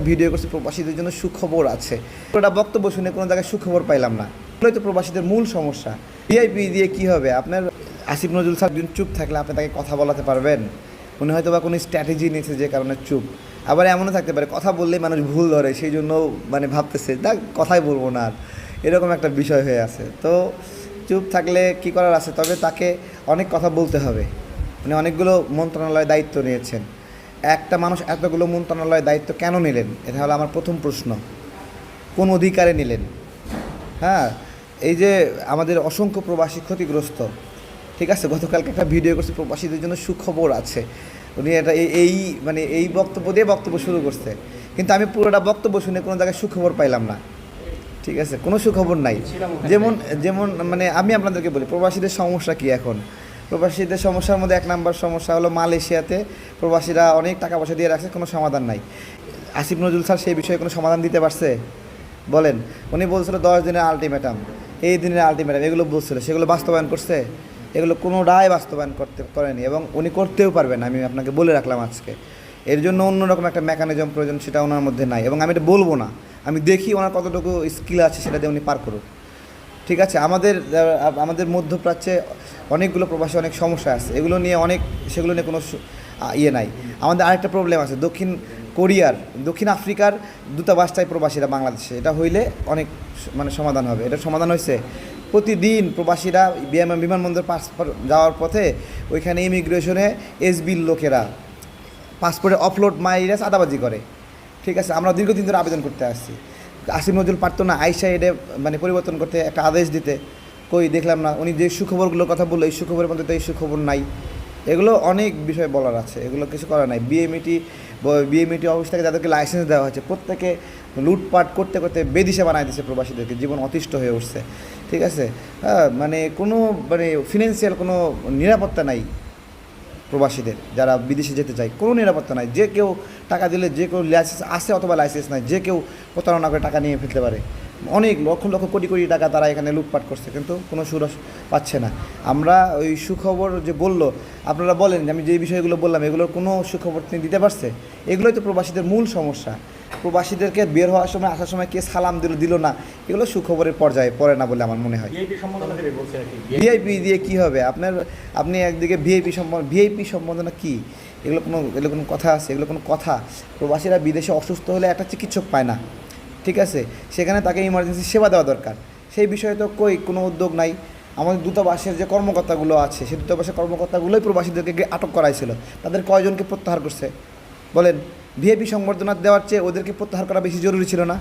Video করছি প্রবাসীদের জন্য সুখবর আছে। ওটা বক্তব্য শুনে কোনো জায়গায় সুখবর পাইলাম না। এগুলোই তো প্রবাসীদের মূল সমস্যা। ভিআইপি দিয়ে কি হবে? আপনার আসিফ নজরুল স্যার একদিন চুপ থাকলে আপনি তাকে কথা বলাতে পারবেন? উনি হয়তো বা কোনো স্ট্র্যাটেজি নিয়েছে যে কারণে চুপ। আবার এমনও থাকতে পারে, কথা বললেই মানুষ ভুল ধরে, সেই জন্য মানে ভাবতেছে তা কথাই বলব না আর। এরকম একটা বিষয় হয়ে আছে। তো চুপ থাকলে কি করার আছে? তবে তাকে অনেক কথা বলতে হবে। উনি অনেকগুলো মন্ত্রণালয়ে দায়িত্ব নিয়েছেন। একটা মানুষ এতগুলো মন্ত্রণালয়ের দায়িত্ব কেন নিলেন? এটা হলো আমার প্রথম প্রশ্ন। কোন অধিকারে নিলেন? হ্যাঁ এই যে আমাদের অসংখ্য প্রবাসী ক্ষতিগ্রস্ত ঠিক আছে? গতকালকে একটা ভিডিও করছে প্রবাসীদের জন্য সুখবর আছে। উনি এটা এই- এই মানে এই বক্তব্য দিয়ে বক্তব্য শুরু করছে। কিন্তু আমি পুরোটা বক্তব্য শুনে কোনো জায়গায় সুখবর পাইলাম না। ঠিক আছে? কোনো সুখবর নাই। যেমন যেমন মানে আমি আপনাদেরকে বলি প্রবাসীদের সমস্যা কি এখন? প্রবাসীদের সমস্যার মধ্যে এক নাম্বার সমস্যা হলো মালয়েশিয়াতে প্রবাসীরা অনেক টাকা পয়সা দিয়ে রাখছে, কোনো সমাধান নাই। আসিফ নজরুল স্যার সেই বিষয়ে কোনো সমাধান দিতে পারছে? বলেন, উনি বলছিল দশ দিনের আলটিমেটাম। এই দিনের আলটিমেটাম, এগুলো বলছিল, সেগুলো বাস্তবায়ন করছে? এগুলো কোনো রায় বাস্তবায়ন করতে, করেনি এবং উনি করতেও পারবেন, আমি আপনাকে বলে রাখলাম আজকে। এর জন্য অন্যরকম একটা মেকানিজম প্রয়োজন সেটা ওনার মধ্যে নাই এবং আমি এটা বলব না। আমি দেখি ওনার কতটুকু স্কিল আছে সেটা দিয়ে উনি পার করুক। ঠিক আছে, আমাদের আমাদের মধ্যপ্রাচ্যে অনেকগুলো প্রবাসী অনেক সমস্যা আছে। এগুলো নিয়ে অনেক, সেগুলো নিয়ে কোনো ইয়ে নাই। আমাদের আরেকটা প্রবলেম আছে, দক্ষিণ কোরিয়ার, দক্ষিণ আফ্রিকার দূতাবাসটাই প্রবাসীরা বাংলাদেশে। এটা হইলে অনেক মানে সমাধান হবে। এটা সমাধান হয়েছে প্রতিদিন প্রবাসীরা বিমান, বিমানবন্দর পাস যাওয়ার পথে ওইখানে ইমিগ্রেশনে এসবির লোকেরা পাসপোর্টে অফলোড মাইরাস আদাবাজি করে। ঠিক আছে, আমরা দীর্ঘদিন ধরে আবেদন করতে আসছি। আসিফ নজরুল পারতো না আইসা এটা মানে পরিবর্তন করতে একটা আদেশ দিতে। কই দেখলাম না, উনি যে সুখবরগুলোর কথা বলল, এই সুখবরের মধ্যে তো এই সুখবর নাই। এগুলো অনেক বিষয় বলার আছে, এগুলো কিছু করার নাই। বিএমইটি বিএমইটি অফিস থেকে যাদেরকে লাইসেন্স দেওয়া হয়েছে। প্রত্যেকে লুটপাট করতে করতে বেদিশে বানায় দিচ্ছে প্রবাসীদেরকে, জীবন অতিষ্ঠ হয়ে উঠছে। ঠিক আছে? হ্যাঁ মানে কোনো মানে ফিনান্সিয়াল কোনো নিরাপত্তা নাই। প্রবাসীদের, যারা বিদেশে যেতে চায়, কোনো নিরাপত্তা নাই। যে কেউ টাকা দিলে, যে কেউ লাইসেন্স আসে অথবা লাইসেন্স নাই, যে কেউ প্রতারণা করে টাকা নিয়ে ফেলতে পারে। অনেক লক্ষ লক্ষ কোটি কোটি টাকা তারা এখানে লুটপাট করছে, কিন্তু কোনো সুরস পাচ্ছে না। আমরা ওই সুখবর যে বলল, আপনারা বলেন যে আমি যে বিষয়গুলো বললাম, এগুলোর কোনো সুখবর তিনি দিতে পারছে? এগুলোই তো প্রবাসীদের মূল সমস্যা। প্রবাসীদেরকে বের হওয়ার সময় আসার সময় কে সালাম দিল দিল না। এগুলো সুখবরের পর্যায়ে পড়ে না বলে আমার মনে হয়। ভিআইপি দিয়ে কি হবে? আপনার আপনি একদিকে ভিআইপি সম্বন্ধ ভিআইপি সম্বোধনা কি? এগুলো কোনো এগুলো কোনো কথা আছে এগুলো কোনো কথা। প্রবাসীরা বিদেশে অসুস্থ হলে একটা চিকিৎসক পায় না। ঠিক আছে? সেখানে তাকে ইমার্জেন্সি সেবা দেওয়া দরকার। সেই বিষয়ে তো কই কোনো উদ্যোগ নাই। আমাদের দূতাবাসের যে কর্মকর্তাগুলো আছে সেই দূতাবাসের কর্মকর্তাগুলোই প্রবাসীদেরকে আটক করাইছিল। তাদের কয়জনকে প্রত্যাহার করছে? বলেন। ভিআইপি সংবর্ধনা দেওয়ার চেয়ে ওদেরকে প্রত্যাহার করা বেশি জরুরি ছিল না।